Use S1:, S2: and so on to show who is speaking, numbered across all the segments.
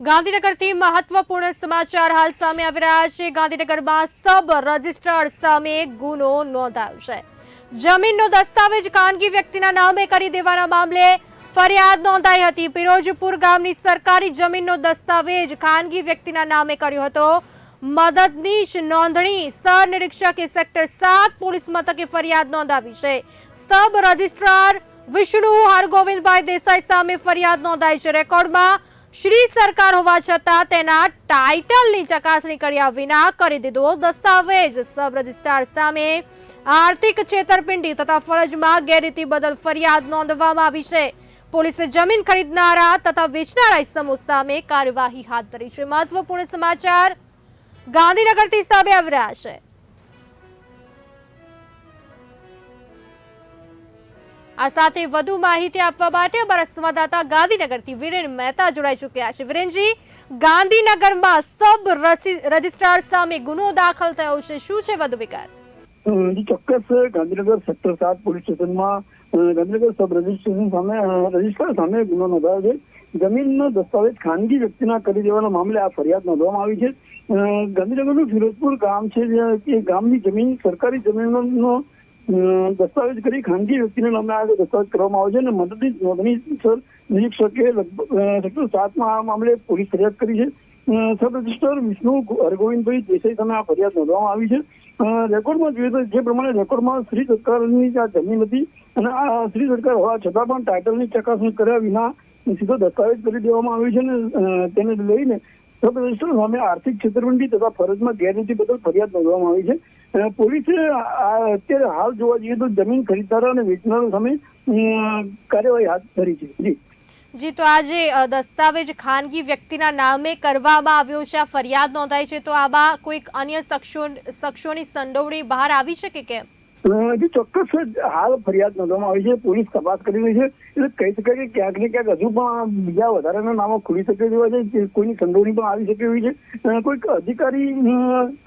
S1: ગાંધીનગરથી મહત્વપૂર્ણ સમાચાર હાલ સામે આવી રહ્યા છે. ગાંધીનગરમાં સબ રજિસ્ટ્રાર સામે ગુનો નોંધાયો છે. જમીનનો દસ્તાવેજ ખાનગી વ્યક્તિના નામે કરી દેવાના મામલે ફરિયાદ નોંધાઈ હતી. પિરોજપુર ગામની સરકારી જમીનનો દસ્તાવેજ ખાનગી વ્યક્તિના નામે કર્યો હતો. મદદનીશ નોંધણી સરનિરીક્ષકે સેક્ટર સાત પોલીસ મથકે ફરિયાદ નોંધાવી છે. સબ રજિસ્ટ્રાર વિષ્ણુ હરગોવિંદભાઈ દેસાઈ સામે ફરિયાદ નોંધાઈ છે. રેકોર્ડમાં શ્રી સરકાર હોવા છતાં તેના ટાઇટલની ચકાસણી કર્યા વિના કરી દીધો દસ્તાવેજ. સબ રજિસ્ટ્રાર સામે આર્થિક છેતરપિંડી તથા ફરજમાં ગેરરીતિ બદલ ફરિયાદ નોંધવામાં આવી છે. પોલીસે જમીન ખરીદનારા તથા વેચનારા ઇસમો સામે કાર્યવાહી હાથ ધરી છે. મહત્વપૂર્ણ સમાચાર ગાંધીનગરથી સામે આવી રહ્યા છે. આ સાથે વધુ માહિતી આપવા માટે અમારા સંવાદદાતા ગાંધીનગરથી વિરેન મહેતા જોડાઈ ચૂક્યા છે. વિરેનજી, ગાંધીનગરમાં સબ રજિસ્ટ્રાર સામે ગુનો દાખલ થયો છે. શું છે વધુ વિગત?
S2: ચોક્કસ, ગાંધીનગર સેક્ટર સાત પોલીસ સ્ટેશનમાં ગાંધીનગર સબ રજિસ્ટ્રેશન સામે રજિસ્ટ્રાર સામે ગુનો નોંધાયો છે. જમીનનો દસ્તાવેજ ખાનગી વ્યક્તિના કરી દેવાના મામલે આ ફરિયાદ નોંધવામાં આવી છે. ગાંધીનગરનું ફિરોજપુર ગામ છે જે ગામની જમીન, સરકારી જમીનનો દસ્તાવેજ કરી ખાનગી વ્યક્તિના નામે આ દસ્તાવેજ કરવામાં આવે છે અને મદદની નોંધણી સર, નિરીક્ષકે લગભગ સાતમાં આ મામલે પોલીસ ફરિયાદ કરી છે. સબ રજિસ્ટર વિષ્ણુ હરગોવિંદભાઈ દેસાઈ સામે આ ફરિયાદ નોંધવામાં આવી છે. રેકોર્ડમાં જોઈએ તો જે પ્રમાણે રેકોર્ડમાં શ્રી સરકારની આ જમીન હતી અને આ શ્રી સરકાર હોવા છતાં પણ ટાઇટલની ચકાસણી કર્યા વિના સીધો દસ્તાવેજ કરી દેવામાં આવ્યો છે અને તેને લઈને સબ રજિસ્ટર સામે આર્થિક છેતરપિંડી તથા ફરજમાં ગેરરીતિ બદલ ફરિયાદ નોંધવામાં આવી છે. પોલીસે અત્યારે હાલ જોવા જઈએ તો જમીન ખરીદનારા અને વેચનારા સામે કાર્યવાહી હાથ ધરી છે. જી.
S1: જી, તો આ જે દસ્તાવેજ ખાનગી વ્યક્તિના નામે કરવામાં આવ્યો છે. આ ફરિયાદ નોંધાઈ છે. તો આમાં કોઈક અન્ય શખ્સો, શખ્સોની સંડોવણી બહાર આવી શકે કેમ?
S2: હજી ચોક્કસ હાલ ફરિયાદ નોંધવામાં આવી છે, પોલીસ તપાસ કરી રહી છે, એટલે કહી શકાય કે ક્યાંક ને ક્યાંક હજુ પણ બીજા વધારાના નામો ખુલી શકે તેવા છે કોઈની સંડોવણી પણ આવી શકે એવી છે. કોઈક અધિકારી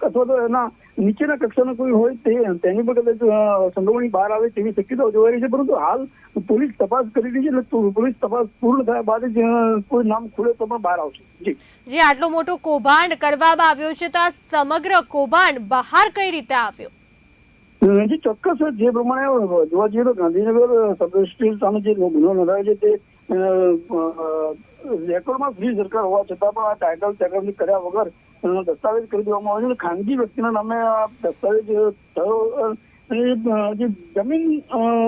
S2: અથવા તો એના નીચેના કક્ષાનો કોઈ હોય તે, તેની પણ કદાચ સંડોવણી બહાર આવે તેવી શક્યતાઓ જોવાઈ રહી છે, પરંતુ હાલ પોલીસ તપાસ કરી રહી છે, એટલે પોલીસ તપાસ પૂર્ણ થયા બાદ જ કોઈ નામ ખુલે તો પણ બહાર આવશે. જી.
S1: જે આટલો મોટો કૌભાંડ કરવામાં આવ્યો છે, તો આ સમગ્ર કૌભાંડ બહાર કઈ રીતે આવ્યો?
S2: જી ચોક્કસ જે પ્રમાણે જોવા જઈએ તો ગાંધીનગર સબ રજિસ્ટ્રી સામે જે ગુનો નોંધાયો છે તે રેકોર્ડમાં ફ્રી સરકાર હોવા છતાં પણ આ ટાઇટલ ચેકઅપની કર્યા વગર દસ્તાવેજ કરી દેવામાં આવે છે ખાનગી વ્યક્તિના નામે આ દસ્તાવેજ થયો જે જમીન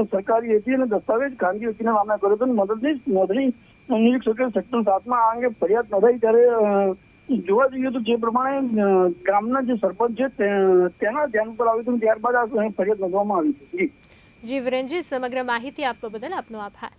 S2: સરકારી હતી અને દસ્તાવેજ ખાનગી વ્યક્તિના નામે કર્યો હતો અને મદદનીશ નોંધણી નિરીક્ષકે સેક્ટર સાતમાં આ અંગે ફરિયાદ નોંધાઈ ત્યારે જોવા જઈએ તો જે પ્રમાણે ગામના જે સરપંચ છે તેના ધ્યાન પર આવ્યું હતું ત્યારબાદ આ ફરિયાદ નોંધવામાં આવી જી.
S1: જી, વિરેનજી, સમગ્ર માહિતી આપવા બદલ આપનો આભાર.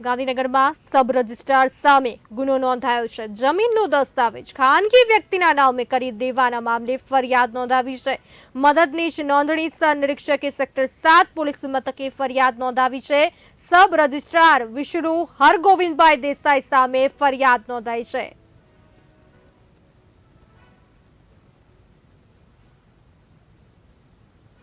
S1: ગાંધીનગરમાં સબ રજિસ્ટ્રાર સામે ગુનો નોંધાયો છે. જમીનનો દસ્તાવેજ ખાનગી વ્યક્તિના નામે કરી દેવાના મામલે ફરિયાદ નોંધાવી છે. મદદનીશ નોંધણી સહનિરીક્ષકે સેક્ટર સાત પોલીસ મથકે ફરિયાદ નોંધાવી છે. સબ રજિસ્ટ્રાર વિષ્ણુ હરગોવિંદભાઈ દેસાઈ સામે ફરિયાદ નોંધાઈ છે.